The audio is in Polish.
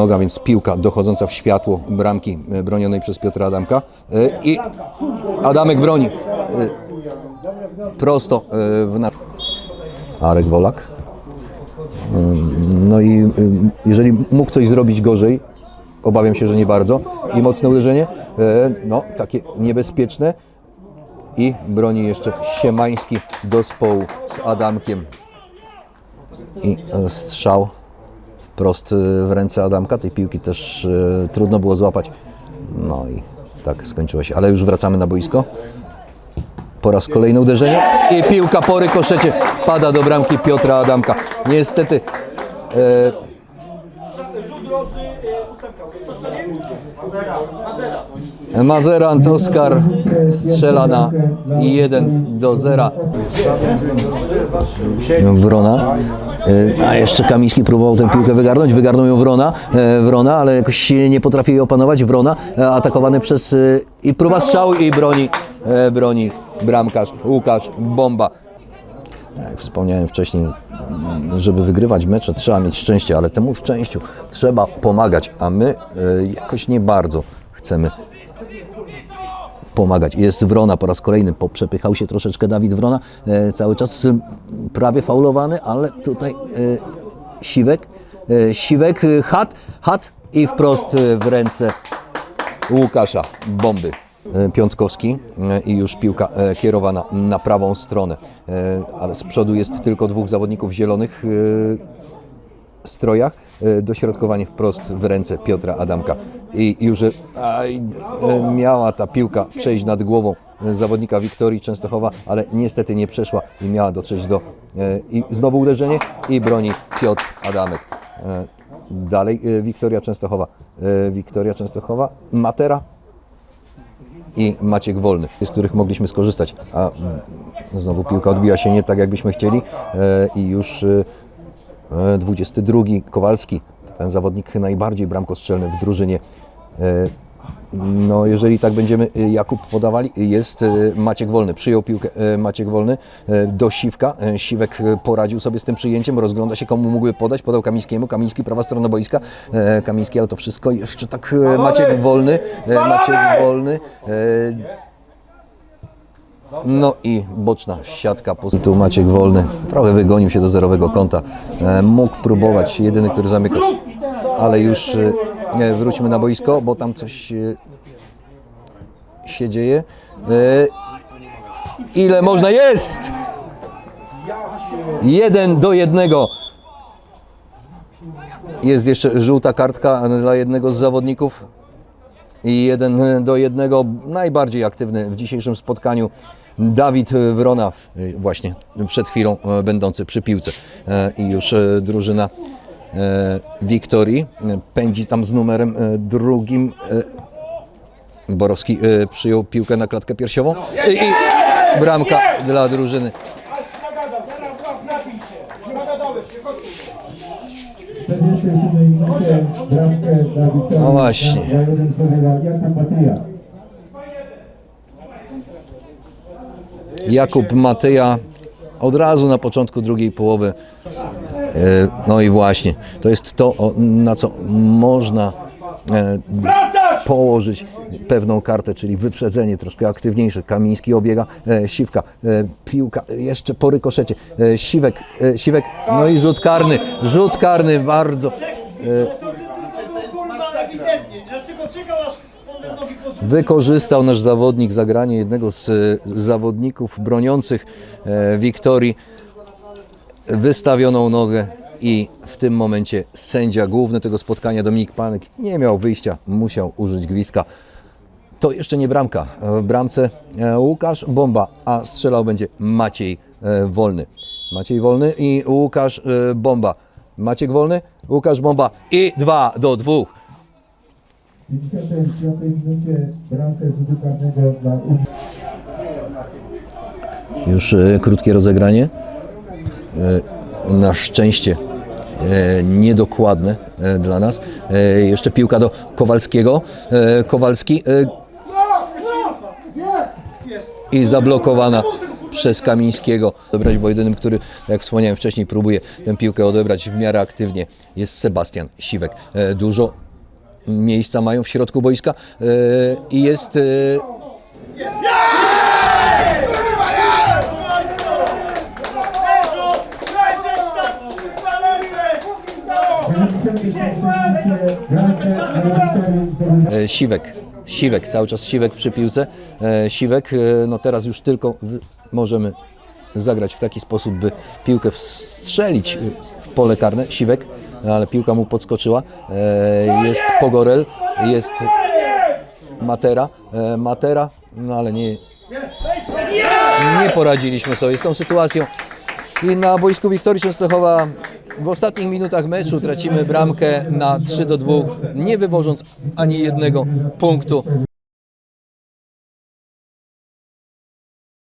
noga, więc piłka dochodząca w światło bramki e, bronionej przez Piotra Adamka. E, I Adamek broni. E, Prosto w na... Arek Wolak. No i jeżeli mógł coś zrobić gorzej, obawiam się, że nie bardzo, i mocne uderzenie, no takie niebezpieczne i broni jeszcze Siemański do z Adamkiem i strzał wprost e, w ręce Adamka, tej piłki też e, trudno było złapać, no i tak skończyło się, ale już wracamy na boisko. Po raz kolejne uderzenie. I piłka po rykoszecie pada do bramki Piotra Adamka. Niestety e, Mazerant Oskar strzela na 1 do 0. Wrona. E, A jeszcze Kamiński próbował tę piłkę wygarnąć. Wygarnął ją Wrona, e, Wrona ale jakoś nie potrafi jej opanować. Wrona e, atakowany przez... i próba strzału i broni, broni bramkarz Łukasz Bomba. Jak wspomniałem wcześniej, mm, żeby wygrywać mecze trzeba mieć szczęście, ale temu szczęściu trzeba pomagać, a my jakoś nie bardzo chcemy pomagać. Jest Wrona po raz kolejny, poprzepychał się troszeczkę Dawid Wrona, e, cały czas e, prawie faulowany, ale tutaj e, Siwek, Siwek, hat, hat i wprost w ręce Łukasza Bomby. Piątkowski i już piłka kierowana na prawą stronę, ale z przodu jest tylko dwóch zawodników zielonych strojach. E, Dośrodkowanie wprost w ręce Piotra Adamka. I już e, aj, e, miała ta piłka przejść nad głową zawodnika Wiktorii Częstochowa, ale niestety nie przeszła i miała dotrzeć do... I znowu uderzenie i broni Piotr Adamek. Dalej Wiktoria Częstochowa. Wiktoria Częstochowa, Matera i Maciek Wolny, z których mogliśmy skorzystać. A mm, znowu piłka odbija się nie tak, jakbyśmy chcieli i już 22 Kowalski, ten zawodnik najbardziej bramkostrzelny w drużynie. E, No, jeżeli tak będziemy e, Jakub podawali, jest e, Maciek Wolny. Przyjął piłkę Maciek Wolny do Siwka. Siwek poradził sobie z tym przyjęciem, rozgląda się komu mógłby podać, podał Kamińskiemu. Kamiński, prawa strona boiska. Kamiński, ale to wszystko jeszcze tak Maciek Wolny. Maciek Wolny. No i boczna siatka. Tu Maciek Wolny trochę wygonił się do zerowego kąta. E, Mógł próbować, jedyny, który zamykał. Ale już e, wróćmy na boisko, bo tam coś e, się dzieje. Ile można? Jest! Jeden do jednego. Jest jeszcze żółta kartka dla jednego z zawodników i jeden do jednego najbardziej aktywny w dzisiejszym spotkaniu Dawid Wrona, y, właśnie przed chwilą e, będący przy piłce. E, I już e, drużyna e, Wiktorii e, pędzi tam z numerem e, drugim. e, Borowski e, przyjął piłkę na klatkę piersiową i bramka dla drużyny. W 47 minucie bramkę dla Wiktorii. No właśnie. Jakub Matyja. Od razu na początku drugiej połowy. E, No i właśnie, to jest to, na co można e, położyć pewną kartę, czyli wyprzedzenie troszkę aktywniejsze. Kamiński obiega, e, Siwka, e, piłka jeszcze po rykoszecie. E, Siwek, e, Siwek, no i rzut karny, rzut karny bardzo. Pod Wykorzystał nasz zawodnik zagranie jednego z e, zawodników broniących e, Wiktorii wystawioną nogę i w tym momencie sędzia główny tego spotkania Dominik Panek nie miał wyjścia, musiał użyć gwizdka. To jeszcze nie bramka. W bramce e, Łukasz Bomba, a strzelał będzie Maciej e, Wolny. Maciej Wolny i Łukasz e, Bomba. Maciek Wolny, Łukasz Bomba i 2 do 2. W 55 minucie bramkę dla. Już krótkie rozegranie. Na szczęście niedokładne e, dla nas. E, jeszcze piłka do Kowalskiego. E, Kowalski e, i zablokowana przez Kamińskiego odebrać, bo jedynym, który, jak wspomniałem wcześniej, próbuje tę piłkę odebrać w miarę aktywnie jest Sebastian Siwek. E, Dużo miejsca mają w środku boiska e, i jest e, Leżą, leżeć tam, kurwa, leżeć! 75 bramkę dla Wiktorii zdobywa E, Siwek. Siwek, cały czas Siwek przy piłce. E, Siwek, e, no teraz już tylko możemy zagrać w taki sposób, by piłkę strzelić w pole karne. Siwek, ale piłka mu podskoczyła. E, Jest Pogorel, jest Matera. E, Matera, no ale nie, nie poradziliśmy sobie z tą sytuacją. I na boisku Wiktorii Częstochowa w ostatnich minutach meczu tracimy bramkę na 3 do 2, nie wywożąc ani jednego punktu.